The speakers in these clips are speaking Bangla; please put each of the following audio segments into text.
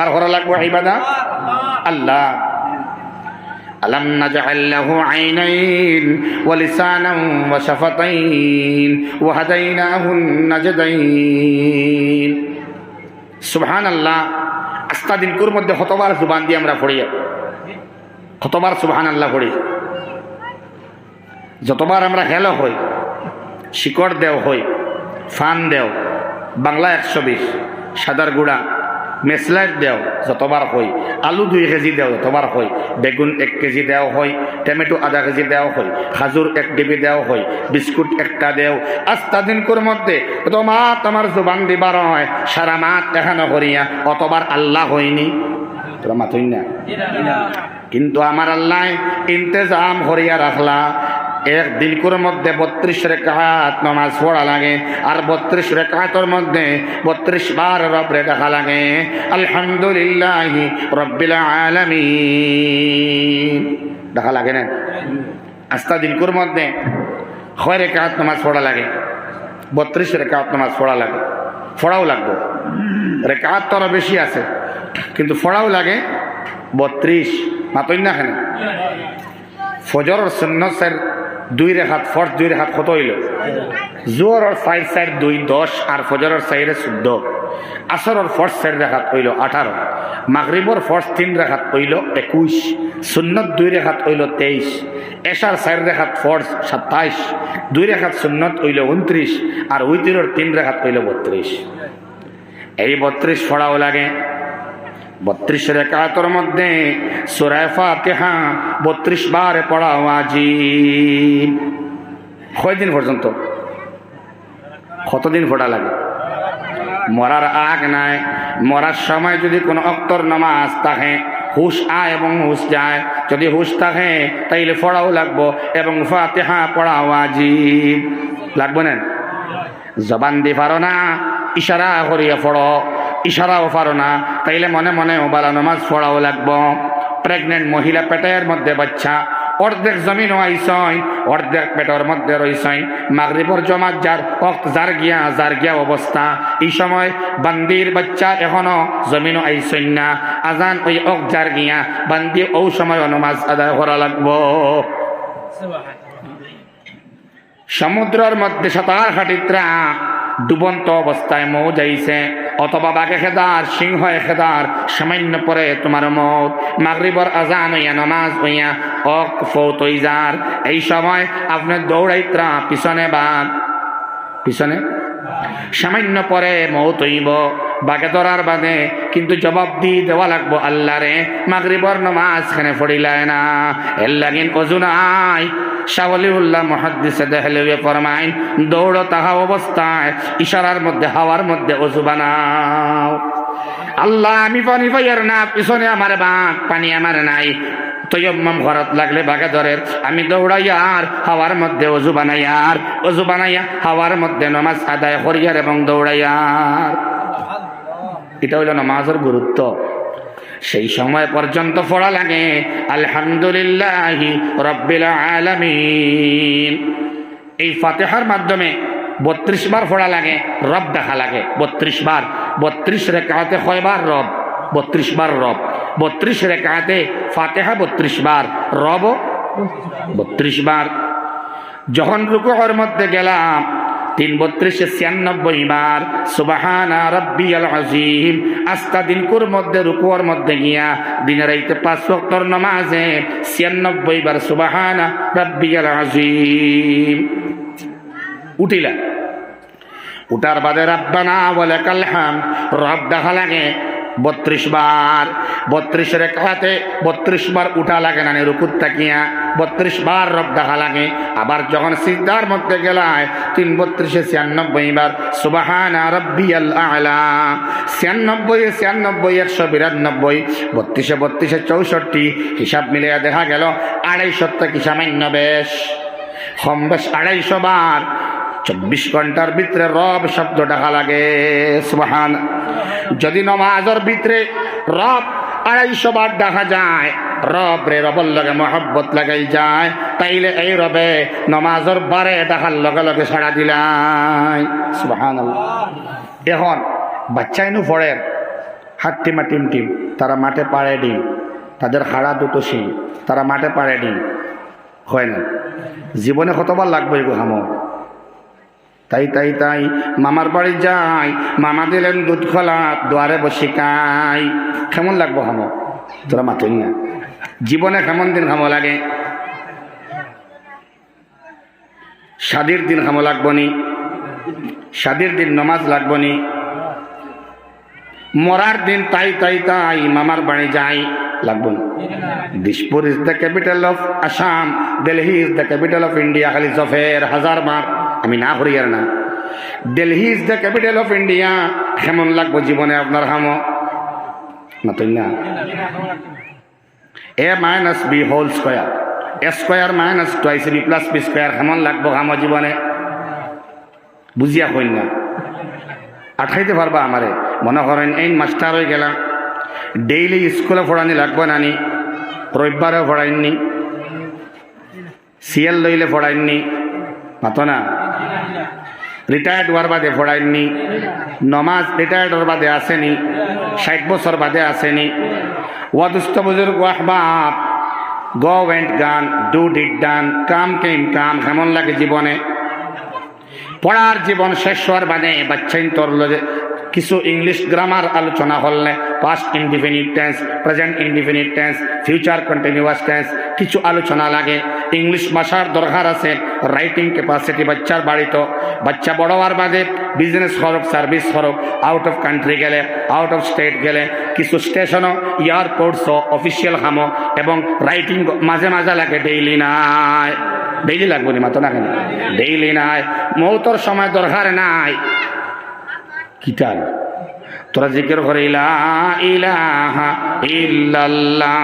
কার করা লাগবো, ইবাদা? আল্লাহ। আলম নাজআল্লাহু আইনাইন ওয়া লিসানান ওয়া শাফাতাইন ওয়া হাদাইনাহুন নাজদাইন। সুবহানাল্লাহ আস্তা দিনকুর মধ্যে হতবার জুবান দিয়ে আমরা পড়ি। হতবার সুবহানাল্লাহ পড়ি। যতবার আমরা হেলো হই, শিকড় দেও হই, ফান দেও, বাংলা একশো বিশ, সাদার গুড়া মেসলাইট দেও যতবার হই আলু দুই কেজি দেও যতবার হই বেগুন এক কেজি দেও হয়। টমেটো আধা কেজি দেও হয়। খাজুর এক ডিবি দেও হয়। বিস্কুট একটা দেও। আস্তা দিনকুর মধ্যে তোমার তোমার জুবান দিবার হয় সারা মাত এখানো করিয়া অতবার আল্লাহ হয়নি। তোরা মাথুই না? কিন্তু আমার আল্লাহ ইন্তেজাম করিয়া রাখলা এক দিনকুর মধ্যে বত্রিশ রেখাত নমাজ পড়া লাগে, আর বত্রিশ রেখাতর মধ্যে বত্রিশ বার রবরে দেখা লাগে। আলহামদুলিল্লাহ রব্বিল আলামিন। দেখা লাগে না? আস্তা দিনকুর মধ্যে ছয় রেখাত নমাজ পড়া লাগে, বত্রিশ রেখাত নমাজ পড়া লাগে। পড়াও লাগবো। রেখাত তো আরও বেশি আছে, কিন্তু পড়াও লাগে বত্রিশ। মাতই না কেন ফজর সন্ন্যসের দুই রেখাত ফর্স দুই রেখাত কত হইল? জোহরের সাইড সাইড দুই, দশ আর ফজরের সাইডে চোদ্দ। আসরের ফর্স চার রেখাত হইল আঠারো। মাগরিবর ফর্স তিন রেখাত হইল একুশ। সুন্নত দুই রেখাত হইল তেইশ। এশার চার রেখাত ফর্স সাতাইশ। দুই রেখাত সুন্নত হইল উনত্রিশ আর উইতিরের তিন রেখাত হইল বত্রিশ। এই বত্রিশ পড়াও লাগে। বত্রিশ রেখাতর মধ্যে সুরায় ফাতিহা বত্রিশ বার পড়া ওয়াজিব কয়দিন পর্যন্ত? কতদিন পড়া লাগে? মরার আগ নাই। মরার সময় যদি কোনো অক্তর নামাজ থাকে, হুশ আয় এবং হুশ যায়। যদি হুশ থাকে, তাইলে পড়াও লাগবো এবং ফাতিহা পড়া ওয়াজিব লাগবো না? জবান দি পারো না, ইশারা করিয়া পড়ো। ইশারাও পারো না। তাইলে মনে মনে ওবালা নমাজ পড়াও লাগবো। প্রেগনেন্ট মহিলা পেটের মধ্যে বাচ্চা। অর্ধেক জমিন আইসই অর্ধেক পেটের মধ্যে রইসই মাগরিবর জমাত যার অক্ত যার গিয়া যার গিয়া অবস্থা। এই সময় বান্দির বাচ্চা এখনও জমিন আইসই না। আজান ওই অক যার গিয়া বান্দি ও সময় নমাজ আদায় করা লাগব। সমুদ্রের মধ্যে সাঁতার খাটিত্রা ডুবন্ত অবস্থায় মৌ যাইছে। অথবা বাঘে খেদার, সিংহ খেদার, সামান্য পরে তোমার মত। মাগরিবর আজান হইয়া নমাজ হইয়া অক ফৌতই যার। এই সময় আপনি দৌড়াইত্রা পিছনে বাঘ পিছনে? সামান্য পরে মৌত হইব। বাগে ধরার বাদে কিন্তু জবাব দি দেওয়া লাগবো আল্লাহরে। মাগরিবর নমাজ খানে ফড়িলায় না। এর লাগিন অজু নাই। শাহলিউল্লাহ মহাদ্দিসে দেখলে ফরমাইন, দৌড় তাহা অবস্থায়, ইশারার মধ্যে, হাওয়ার মধ্যে অজু বানাও। আল্লাহ, আমি পানি পাইয়ার না, পিছনে আমার বাঁক পানি আমার নাই। তৈয়ম্মম ঘরত লাগলে বাগে ধরে আমি দৌড়াইয়ার, হাওয়ার মধ্যে অজু বানাইয়ার, অজু বানাইয়া হাওয়ার মধ্যে নমাজ আদায় করিয়ার এবং দৌড়াইয়ার। এটা হইল নামাজের গুরুত্ব। সেই সময় পর্যন্ত পড়া লাগে, আলহামদুলিল্লাহ রব্বিল আলামিন। এই ফাতেহার মাধ্যমে বত্রিশ বার পড়া লাগে, রব দেখা লাগে। বত্রিশ বার, বত্রিশ রেখাতে কয়বার রব? বত্রিশ বার রব। বত্রিশ রেখাতে ফাতেহা বত্রিশ বার রব বত্রিশ বার। যখন রুকুর মধ্যে গেলাম তিন বত্রিশে ছিয়ানব্বই বার, সুবাহানা রব্বি আল আজিম আস্তা দিনকুর মধ্যে রুকুয়ার মধ্যে গিয়া দিনের আইতে পাঁচ বক্তর নমাজে ছিয়ানব্বই বার, সুবাহানা রব্বি আল আজিম উঠিলা উঠার বাদে, রাব্বানা বলে কালহাম রব দেখা লাগে বত্রিশ বার। বত্রিশ রেখাতে বত্রিশ বার উঠা লাগে না রুকুত তাকিয়া। বত্রিশ বার রব দেখা লাগে। আবার যখন সিদ্ধার মধ্যে গেলায়, তিন বত্রিশে ছিয়ানব্বই বার, সুবাহান রব্বি আলা। ছিয়ানব্বই ছিয়ানব্বই, একশো বিরানব্বই, বত্রিশে বত্রিশে চৌষট্টি, হিসাব মিলিয়ে দেখা গেল আড়াইশো থেকে সামান্য বেশ। কম বেশ আড়াইশো বার। চব্বিশ ঘণ্টার ভিতরে রব শব্দ ডাকা লাগে, সুবাহান যদি নমাজের ভিতরে রব আড়াইশো বার দেখা যায় রব রে রবর লগে মহব্বত লাগাই যায়, তাইলে এই রবে নমাজের বারে দেখার লগে লগে সাড়া দিলাই। সুবাহান এখন বাচ্চাইনু পড়েন হাট্টিমা টিম টিম তারা মাঠে পাড়ে ডিম তাদের হাড়া দুটো শিং, তারা মাঠে পাড়ে ডিম হয় না? জীবনে কতবার লাগবে এগো হামো? তাই তাই তাই মামার বাড়ি যাই, মামা দিলেন দুধ খোলা, দুয়ারে বসে কাই কেমন লাগবো হামো তোরা মাতুই না। জীবনে কেমন দিন খামো লাগে? শাদির দিন খামো লাগবো নি? শাদির দিন নমাজ লাগবো নি? মরার দিন তাই তাই তাই মামার বাড়ি যাই লাগবো না। Dispur is the capital of Assam Delhi is the capital of India, খালি জফের হাজার বার আমি না করি আর না। Delhi is the capital of India কেমন লাগবো জীবনে আপনার হামো। না, তুই না? A minus b whole square a square minus twice b plus b square কেমন লাগবো হামো জীবনে। বুঝিয়া কইন না। আঠাইতে পারবা আমারে। মনে করেন, এই মাস্টার হয়ে গেলাম। ডেইলি স্কুলে পড়ানি লাগবে নানি। রবিবারেও পড়াইননি। সিএল লইলে পড়াইননি। মাতো না? রিটায়ার্ড হওয়ার বাদে পড়াইননি, নমাজ রিটায়ার্ড হওয়ার বাদে আসেনি, ষাট বছর বাদে আসেনি। ওয়াদুস্ত বুজুর্গ Ahbab go went gone do did done come came come কেমন লাগে জীবনে? পড়ার জীবন শেষ হওয়ার বাদে বাচ্চাইন তোর কিছু ইংলিশ গ্রামার আলোচনা হলে past indefinite tense present indefinite tense future continuous tense কিছু আলোচনা লাগে। ইংলিশ ভাষার দরকার আছে। রাইটিং ক্যাপাসিটি বাচ্চার বাড়িত। বাচ্চা বড় হওয়ার বাদে বিজনেস করক সার্ভিস করক আউট অফ কান্ট্রি গেলে আউট অফ স্টেট গেলে, কিছু স্টেশনও এয়ারপোর্টসও অফিসিয়াল কামো এবং রাইটিং মাঝে মাঝে লাগে ডেইলি নাই। ডেইলি লাগবো নি, মাতো না কেন? ডেইলি নাই। মৌতর সময় দরকার নাই। কিতাল তোরা জিকির করে ইলাহা ইল্লাল্লাহ।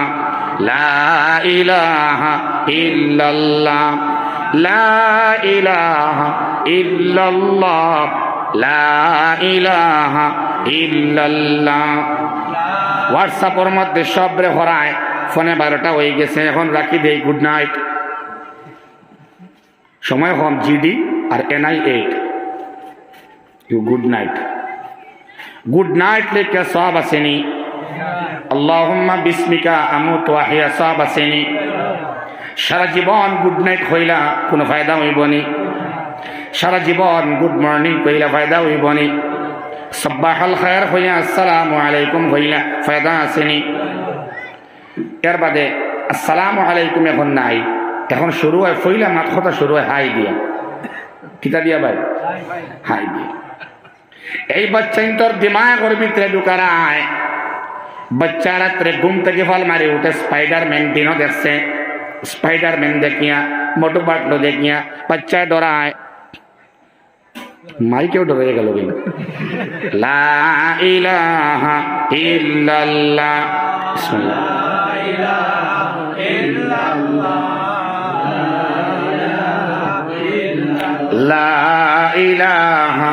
লা ইলাহা ইল্লাল্লাহ, লা ইলাহা ইল্লাল্লাহ, লা ইলাহা হোয়াটসঅ্যাপের মধ্যে সবরে হরায় ফোনে বারোটা হয়ে গেছে, এখন রাখি দেই গুড নাইট সময় কম জিডি আর NI eight U good night good night লেখা সব আসেনি। আল্লাহুম্মা বিস্মিকা আমুত ওয়াহিয়া সব আসেনি সারা জীবন গুড নাইট হইলা কোনো ফায়দা হইবনি। সারা জীবন গুড মর্নিং কইলা ফায়দা হইবনি। সব্বাহাল খায়ার হইয়া আসসালামু আলাইকুম হইলা ফায়দা আসেনি এর বাদে আসসালামু আলাইকুম এখন নাই। এখন শুরু হয়, ফইলা মাত কথা শুরু হয়, হাই দিয়া। কিতা দিয়া ভাই? হাই দিয়া। এই বাচ্চাই তোর দিমাগের ভিতরে ঢুকারায় বাচ্চা রাত্রে ঘুম থেকে ফল মারি উঠে স্পাইডার ম্যান দিনও দেখছে স্পাইডার ম্যান দেখিয়া মোটু পাটলো দেখিয়া বাচ্চা ডরায় মাইকেও ডরে গেল কিন্তু লা ইলাহা ইল্লাল্লাহ বিসমিল্লাহ। লা ইলাহা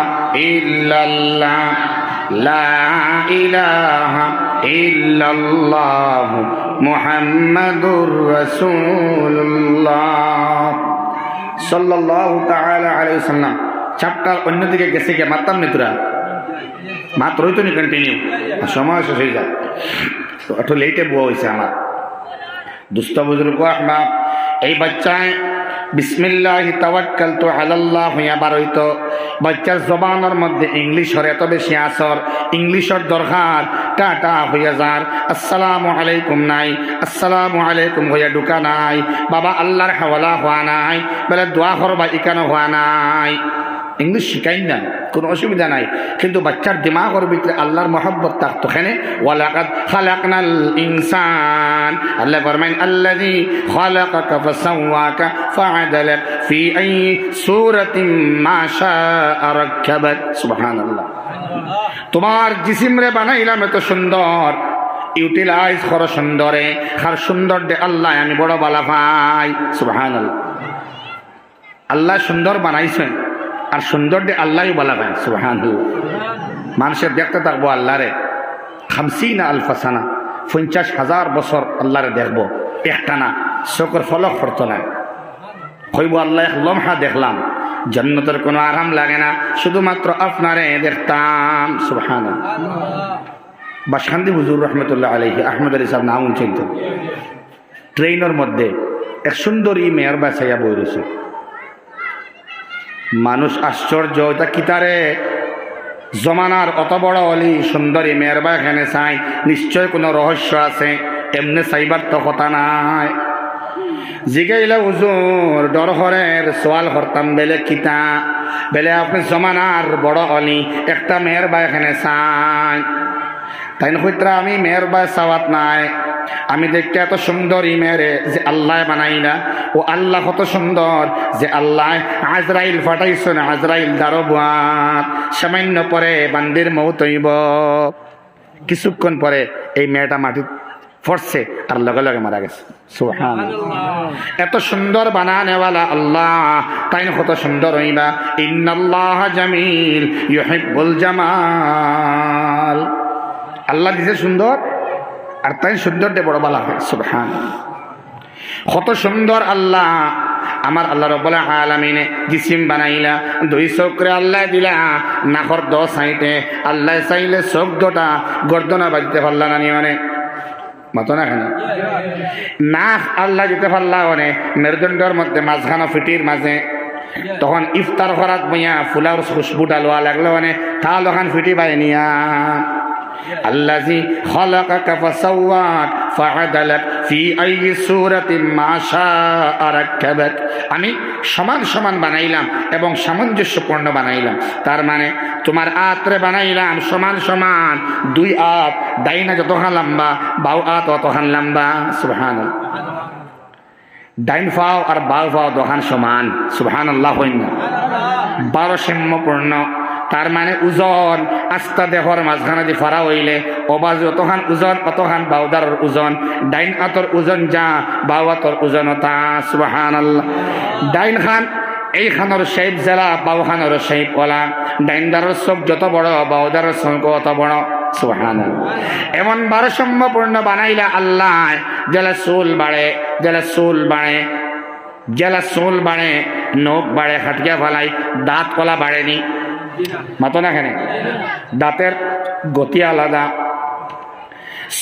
ইল্লাল্লাহ লা ইলাহা ইল্লাল্লাহ মুহাম্মাদুর রাসূলুল্লাহ। সাল্লাল্লাহু তাআলা আলাইহি সাল্লাম। চ্যাপ্টার অন্যদিকে গেছে গিয়ে, মারতাম নি তোরা? মাত্র হইতো নি কন্টিনিউ সময় শেষ হয়ে যায়। তো একটু লেটে বুয়া হয়েছে আমার। দুস্থ বুজুর্গ আহমাদ, এই বাচ্চায় বিসমিল্লাহ তাওয়াক্কাল তো আলাল্লাহ হইয়া বার বাচ্চার জবানের মধ্যে ইংলিশ হরে, এত বেশি আসর, ইংলিশের দরকার। টাটা হইয়া যার। আসসালামু আলাইকুম নাই, আসসালামু আলাইকুম হইয়া ঢুকা নাই। বাবা আল্লাহর হাওয়ালা হওয়া নাই, বলে দোয়া করবা ইকানো হওয়া নাই। ইংলিশ শিখাই না, কোনো অসুবিধা নাই। কিন্তু বাচ্চার দিমাগের ভিতরে আল্লাহর মহব্বত থাকতো এখানে ওয়ালাকাদ খালাকনাল ইনসান। আল্লাহ ফরমাইন, আল্লাযী খালাকাকা ফাসাওয়াকা ফাআদালাক ফি আই সূরাতিন মা শাআ সুবহানাল্লাহ। তোমার জিসিম রে বানাইলাম এত সুন্দর। ইউটিলাইজ করো সুন্দরে। আর সুন্দর দে আল্লাহ, আমি বড় বালা ভাই। সুবহানাল্লাহ। আল্লাহ সুন্দর বানাইছেন আর সুন্দর দে আল্লাহ বলা ভাই। সুহান মানুষের দেখতে থাকব আল্লাহরে। খামসিনা আলফাসানা। পঞ্চাশ হাজার বছর আল্লাহরে দেখব। একটা না চোখের ফলক করতো না। হইব আল্লাহ লমহা দেখলাম। জন্নতের কোনো আরাম লাগে না, শুধুমাত্র আপনারে দেখতাম সুহান শান্তি হুজুর রহমতুল্লাহ আলহি আহমদ আলী সাহেব নাম চিনত ট্রেনের মধ্যে এক সুন্দরী মেয়ের বাসাইয়া বই রয়েছে। মানুষ আশ্চর্য, এটা কিতারে জমানার অত বড় অলি, সুন্দরী মেয়ের বা এখানে চাই, নিশ্চয় কোনো রহস্য আছে? এমনি চাইবার তো কথা নাই। জিগাইলে উজুর ডর হরের সোয়াল হরতাম বেলে কিতা? বেলে আপনি জমানার বড় অলি, একটা মেয়ের বা এখানে চাই। তাই হইত্রা আমি মেয়ের বা চাওয়াত নাই। আমি দেখতে এত সুন্দর মেরে যে আল্লাহ বানাই না, ও আল্লাহ কত সুন্দর যে আল্লাহ আজরাইল ফাটাইছেন আজরাইল দারবাত সামান্য পরে বান্দির মৌত হইব। কিছুক্ষণ পরে এই মেয়েটা মাটি ফরছে আর লগে লগে মারা গেছে। এত সুন্দর বানানেওয়ালা আল্লাহ তাই কত সুন্দর হইবা? ইন্নাল্লাহ জামিল ইউহিব্বুল জামাল। আল্লাহ দিছে সুন্দর আর তাই সুন্দরটা বড় বলা হয় সুবহান কত সুন্দর আল্লাহ আমার আল্লাহ রব্বুল আলামিনে জিসিম বানাইলা দুই চোখরে আল্লাহ দিলা নাকর দ সাইটে আল্লাহ চাইলে চোখ দুটা গর্দনা বাজিতে পারলা না মানে মতো না কেন আল্লাহ দিতে পারলা মানে মেরুদণ্ডর মধ্যে মাঝখানো ফিটির মাঝে তখন ইফতার করাত বইয়া ফুলার খুশবু ডালোয়া লাগল মানে তা লখান ফিটি বাই নিয়া। আল্লাহ জি হলাকা ফাসাওয়াত ফাআদালাক আমি সমান সমান বানাইলাম এবং সামঞ্জস্যপূর্ণ বানাইলাম। তার মানে তোমার আত্রে বানাইলাম সমান সমান দুই আত। ডাইনা যতখান লম্বা বাউ আত অতখান লম্বা। সুহান ডাইন ফাও আর বাউ ফাও দোহান সমান। সুহান আল্লাহ বারো সিম্মপূর্ণ তার মানে ওজন আস্তা দেহর মাঝখানে দি ফারা হইলে, অবাজ অতখান ওজন অতখান বাউদার ওজন ডাইন আতর ওজন যা, বাউ আতর ওজন তা সুবাহান ডাইন খান, এই খানোর শেপ জেলা, বাউ খানোর শেপ ওলা। ডাইনদারের চোখ যত বড়, বাউদারের চোখ অত বড় এমন ভারসাম্যপূর্ণ বানাইলা আল্লাহ, জেলা চুল বাড়ে, জেলা চুল বাড়ে, জেলা চুল বাড়ে, নখ বাড়ে হাটিয়া ফেলাই, দাঁত কলা বাড়েনি। মাতো না এখানে। দাঁতের গতি আলাদা,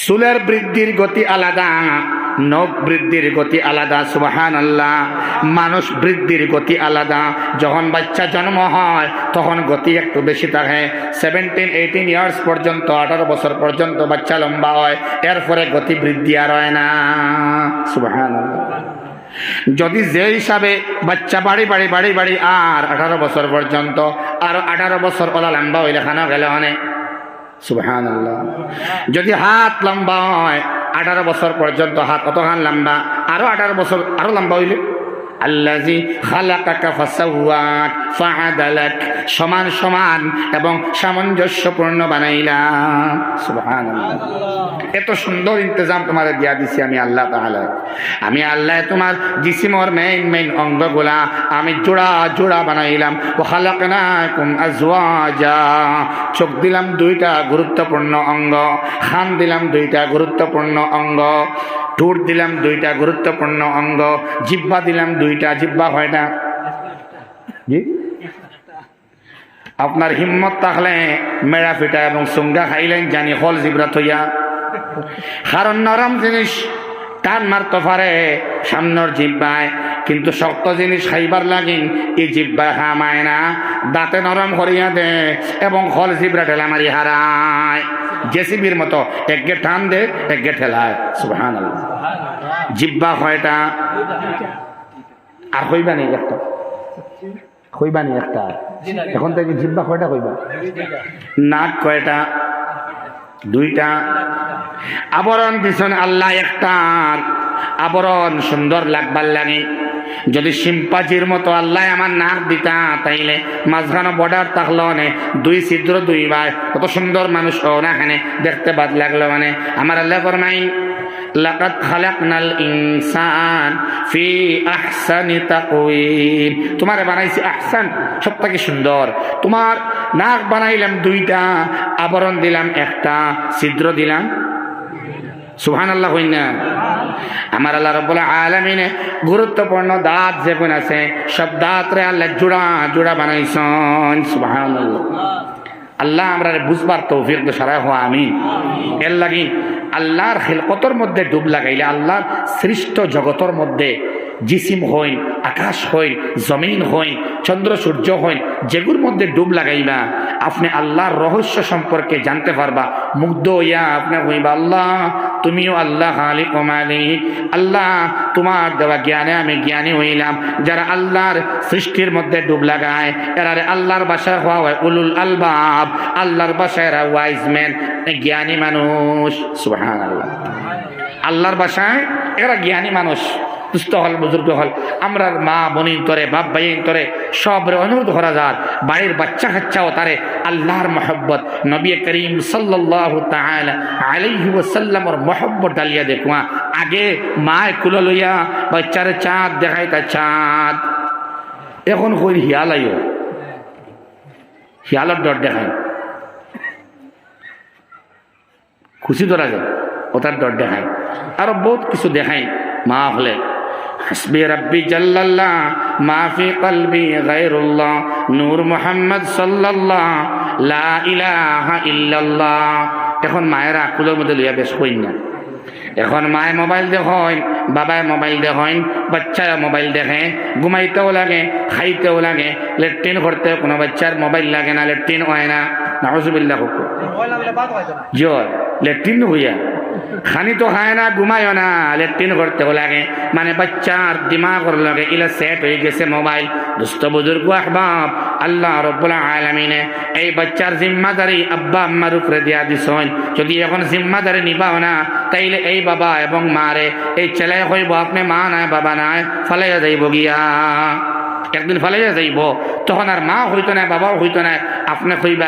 চুলের বৃদ্ধির গতি আলাদা, নখ বৃদ্ধির গতি আলাদা সুবাহান আল্লাহ মানুষ বৃদ্ধির গতি আলাদা। যখন বাচ্চা জন্ম হয়, তখন গতি একটু বেশি থাকে। সেভেন্টিন এইটিন ইয়ার্স পর্যন্ত, আঠারো বছর পর্যন্ত বাচ্চা লম্বা হয়। এরপরে গতি বৃদ্ধি আর হয় না। সুবাহান আল্লাহ যদি যে হিসাবে বাচ্চা বাড়ি বাড়ি বাড়ি বাড়ি আর আঠারো বছর পর্যন্ত, আর আঠারো বছর ওলা লম্বা হইলে খানা গেলে অনেক সুবহান যদি হাত লম্বা হয়, আঠারো বছর পর্যন্ত হাত অতখান লম্বা, আরও আঠারো বছর আরও লম্বা হইলে? আল্লাজি খালাকাকা ফাসাওয়াক, ফাআদালাক, সমান সমান এবং সামঞ্জস্যপূর্ণ বানাইলাম। সুবহানাল্লাহ। এত সুন্দর ইন্তজাম তোমার দিয়া দিছি আমি আল্লাহ তাআলা। আমি আল্লাহ তোমার জিসিমর মেইন মেইন অঙ্গগুলা আমি জোড়া জোড়া বানাইলাম। ও খালাকনাকুম আজওয়াজা। চোখ দিলাম দুইটা গুরুত্বপূর্ণ অঙ্গ খান দিলাম দুইটা গুরুত্বপূর্ণ অঙ্গ। ঠোঁট দিলাম দুইটা গুরুত্বপূর্ণ অঙ্গ জিব্বা দিলাম দুইটা জিব্বা হয় না। আপনার হিম্মত থাকলে মেড়া ফিটা এবং সুঙ্গা খাইলেন, জানি হল জিব্রা থইয়া কারণ নরম জিনিস টান মারতে পারে সামনের জিব্বায় কিন্তু শক্ত জিনিস খাইবার লাগিন এই জিব্বায় হামায় না। দাঁতে নরম করিয়া দে এবং হল জিব্রা ঠেলা মারি হারায়। জেসিবির মতো। একগে টান দে, একগে ঠেলায়। সুবহান জিব্বা কয়টা? আর হইবা নেই একটা। হইবা নেই একটা এখন থেকে জিব্বা কয়টা হইবা নাক কয়টা? দুইটা। আবরণ পিছনে আল্লাহ একটার। আবরণ সুন্দর লাগবার লাগে। যদি সিম্পাজির মতো আল্লাহ আমার নাক দিতা, তাইলে মাঝখানে বর্ডার থাকল মানে দুই ছিদ্র দুই ভাই কত সুন্দর মানুষ ও না এখানে, দেখতে বাদ লাগল মানে। আমার আল্লাহ ফরমাইন লাকাত খালাকনাল ইনসান ফি আহসানি তাকওয়িম। তোমারে বানাইছি আহসান সব থেকে সুন্দর। তোমার নাক বানাইলাম দুইটা, আবরণ দিলাম একটা, ছিদ্র দিলাম। সুহান আল্লাহ হইনা। আমার আল্লাহ রব্বুল আলমিনে গুরুত্বপূর্ণ দাঁত যে কোন আছে সব দাঁত রে আল্লাহ জোড়া জোড়া বানাইছন। আল্লাহ আমরা বুঝবার তৌফিক ফির সারা হওয়া আমি এর লাগি আল্লাহর খেলকতর মধ্যে ডুব লাগাইলে আল্লাহর সৃষ্ট জগতর মধ্যে জিসিম হইন আকাশ হইন জমিন হইন চন্দ্র, সূর্য হইন যেগুর মধ্যে ডুব লাগাইবা, আপনি আল্লাহর রহস্য সম্পর্কে জানতে পারবা। মুগ্ধ হইয়া আপনি হইবা আল্লাহ, তুমিও আল্লাহ খালি কমালি আল্লাহ, তোমার দেওয়া জ্ঞানে আমি জ্ঞানী হইলাম। যারা আল্লাহর সৃষ্টির মধ্যে ডুব লাগায় এরারে আল্লাহর বাসায় হওয়া হয় উলুল আলবাব। আল্লাহর বাসায় এরা ওয়াইজম্যান জ্ঞানী মানুষ। সুবহান আল্লাহ আল্লাহর বাসায় এরা জ্ঞানী মানুষ। দুস্থ হল, বুজুর্গ হল। আমরা মা বনিন তরে, বাপ ভাইন তরে সব অনুরোধ করা যার। বাড়ির বাচ্চা কাচ্চাও তারে আল্লাহর মহব্বত। নবী করিম সাল্লাল্লাহু তাআলা আলাইহি ওয়াসাল্লামর মহব্বত ডালিয়া দেখুয়া আগে মায় কুলো লইয়া বাচ্চার চাঁদ দেখাই তা চাঁদ। এখন কই হিয়ালাইও হিয়ালর ডর দেখায়। খুশি ধরা যায়, ওটার ডর দেখায়। আরও বহুত কিছু দেখায় মা হলে। হাসবি রব্বি জাল্লাল্লাহ মা ফি কলবি গায়রুল্লাহ নূর মুহাম্মদ সাল্লাল্লাহ লা ইলাহা ইল্লাল্লাহ। এখন মায়ের আকুলের মধ্যে লইয়া বেশ কই না। এখন মায়ে মোবাইল দেখেন বাবায় মোবাইল দেখেন বাচ্চারা মোবাইল দেখে ঘুমাইতেও লাগে খাইতেও লাগে লেট্রিন করতে কোনো বাচ্চার মোবাইল লাগে না লেট্রিন হয় না। নাহজুবিল্লাহ জয় লেট্রিন হইয়া। খানি তো খায় না ঘুমায়ও না। লেট্রিন করতেও লাগে। মানে বাচ্চার দিমাগর লাগে ইলা সেট হয়ে গেছে মোবাইল। দুস্থ বুজুর্গ আহবাব, আল্লাহ রব্বুল আলমিনে। এই বাচ্চার জিম্মাদারি আব্বা আম্মার উপরে দিয়া দিছন। যদি এখন জিম্মাদারি নিবাও না, তাইলে এই বাবা এবং মারে এই ছেলে হইব আপনি, মা নাই, বাবা নাই, ফালাইয়া যাইব গিয়া। একদিন ফালাইয়া যাইব। তখন আর মা হইতো না, বাবাও হইতো না। আপনি কইবা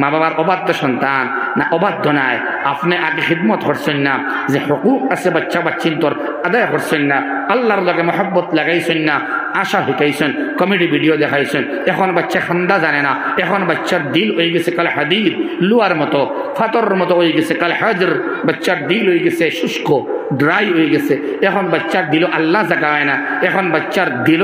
মা বাবার অবাধ্য সন্তান, না অবাধ্য নাই। আপনি আগে খিদমত করছেন না, যে হকুক আছে বাচ্চা বাচ্চিন তোর আদায় করছেন না, আল্লাহর লগে মহব্বত লাগাইছেন না, আশা শিকাইছেন কমেডি ভিডিও দেখাইছেন। এখন বাচ্চা খান্দা জানে না, এখন বাচ্চার দিল হয়ে গেছে কাল হাদিদ, লুয়ার মতো, ফাতর মতো হয়ে গেছে কাল হাজর, বাচ্চার দিল হয়ে গেছে শুষ্ক। ড্রাই হয়ে গেছে। এখন বাচ্চার দিল আল্লাহ জাগায় না। এখন বাচ্চার দিল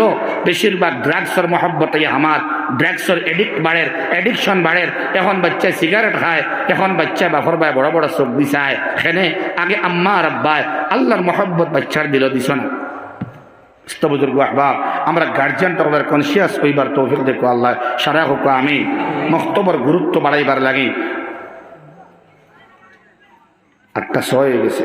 বেশিরভাগ ড্রাগসর মহব্বত আমার ড্রাগসর এডিক্ট বাড়ের এডিকশন বাড়ের। এখন বাচ্চা সিগারেট খায়, এখন বাচ্চা বাফর বায় বড় বড় চোখ দিছায় এখানে আগে আম্মা আর আব্বায় আল্লাহর মহব্বত বাচ্চার দিল দিছ না। আমরা গার্জিয়ান তরফের কনসিয়াস হইবার তৌফিক দেখো আল্লাহ, সারা হোক আমি মস্তবর গুরুত্ব বাড়াইবার লাগে। আটটা ছয় হয়ে গেছে।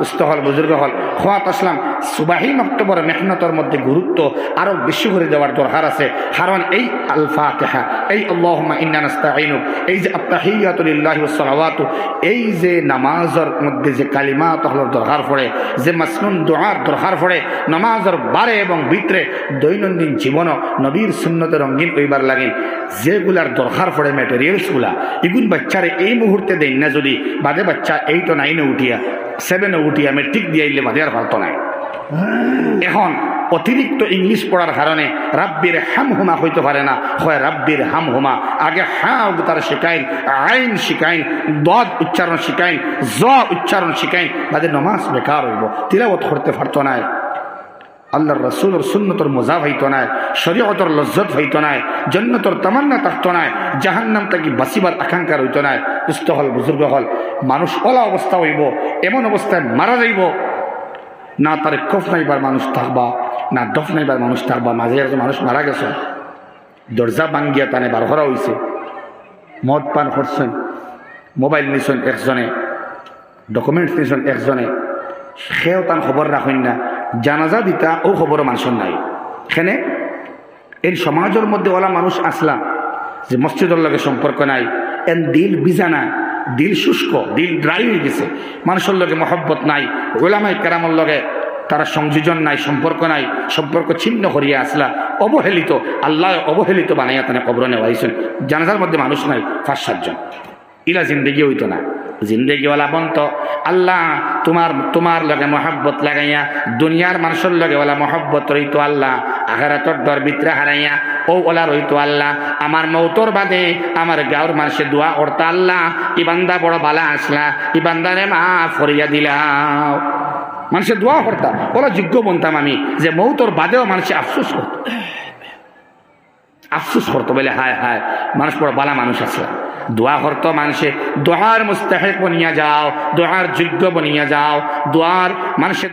উস্তহল বুজুর্গ হল। খোয়াত আসলাম। সুবাহি মক্তবর মেহনতর মধ্যে গুরুত্ব আরও বেশি করে দেওয়ার দরকার আছে। কারণ এই আলফা ফাতিহা এই আল্লাহুম্মা ইন্না নাস্তাঈনু এই যে আত্তাহিয়াতুলিল্লাহি ওয়াস সালাওয়াতু, এই যে নামাজের মধ্যে যে কালিমাত হলোর দরকার পড়ে, যে মাসনুন দোয়ার দরকার পড়ে, নামাজের বারে এবং ভিতরে দৈনন্দিন জীবন নবীর সুন্নতে রঙ্গিন হইবার লাগেন যেগুলার দরকার পড়ে ম্যাটেরিয়ালসগুলা এগুন বাচ্চারে এই মুহূর্তে দেন না যদি বাদে বাচ্চা এইট নাইনে উঠিয়া সেভেনে উঠিয়া মেট্রিক দিয়ে আইলে বাদে আর পারতো নাই। এখন অতিরিক্ত ইংলিশ পড়ার কারণে রাব্বির হাম হুমা হইতে পারে না। হয় রাব্বির হাম হুমা আগে হা তার শিকাইন আইন শিকাইন দদ উচ্চারণ শিকাইন জ উচ্চারণ শিকাইন তাদের নমাজ বেকার হইব। তিলাবত করতে পারতো না আল্লাহর রসুলর সুন্নতর মজা হইতো না শরীয়তর লজ্জত হইতো না জন্নতর তামান্না থাকতো না জাহান্নাম তাকে বাঁচিবার আকাঙ্ক্ষা রইতো না সুস্থ হল, বুজুর্গ হল, মানুষ অলা অবস্থা হইব, এমন অবস্থায় মারা যাইব। না তার কফ নাইবার মানুষ থাকবা, না দফ নাইবার মানুষ থাকবা, মাঝে একজন মানুষ মারা গেছে। দরজা ভাঙ্গিয়া তানে বার করা হয়েছে মদ পান করছেন, মোবাইল নিছেন একজনে ডকুমেন্টস নিছেন একজনে, সেও তার খবর রাখেন না। জানাজা দিতা, ও খবর মানুষের নাই এখানে এই সমাজের মধ্যে ওলা মানুষ আসলা, যে মসজিদের লগে সম্পর্ক নাই, এন দিল বিজানা দিল শুষ্ক, দিল ড্রাই হয়ে গেছে, মানুষের লগে মহব্বত নাই গোলামাই কেরামর লগে তারা সংযোজন নাই, সম্পর্ক নাই, সম্পর্ক ছিন্ন করিয়া আসলা, অবহেলিত, আল্লাহ অবহেলিত বানাইয়া তানে কবর নেওয়াইছেন। জানাজার মধ্যে মানুষ নাই, পাঁচ সাতজন। ইলা জিন্দগি হইতো না। জিন্দগিওয়ালা বন্ত। আল্লাহ তোমার তোমার লগে মহব্বত লাগাইয়া, দুনিয়ার মানুষের লগে ওলা মহব্বত রইতো আল্লাহ, আখেরাতর ডর ভিতরে হারাইয়া, ও ওলা রইতো আল্লাহ। আমার মৌতর বাদে আমার গাঁর মানুষে দোয়া করতা আল্লাহ ইবান্দা বড় বালা আসলা ইবান্দারে মা ফরিয়া দিলাও। মানুষের দোয়া করতাম ওরা যোগ্য বনতাম আমি, যে মৌতর বাদেও মানুষে আফসোস করত। আফসোস করতো বলে, হায় হায়, মানুষ বড় বালা মানুষ আছে। দোয়া করতো মানুষে দোহার মুস্তাহেক বনিয়া যাও দোহার যোগ্য বনিয়া যাও, দোয়ার মানুষের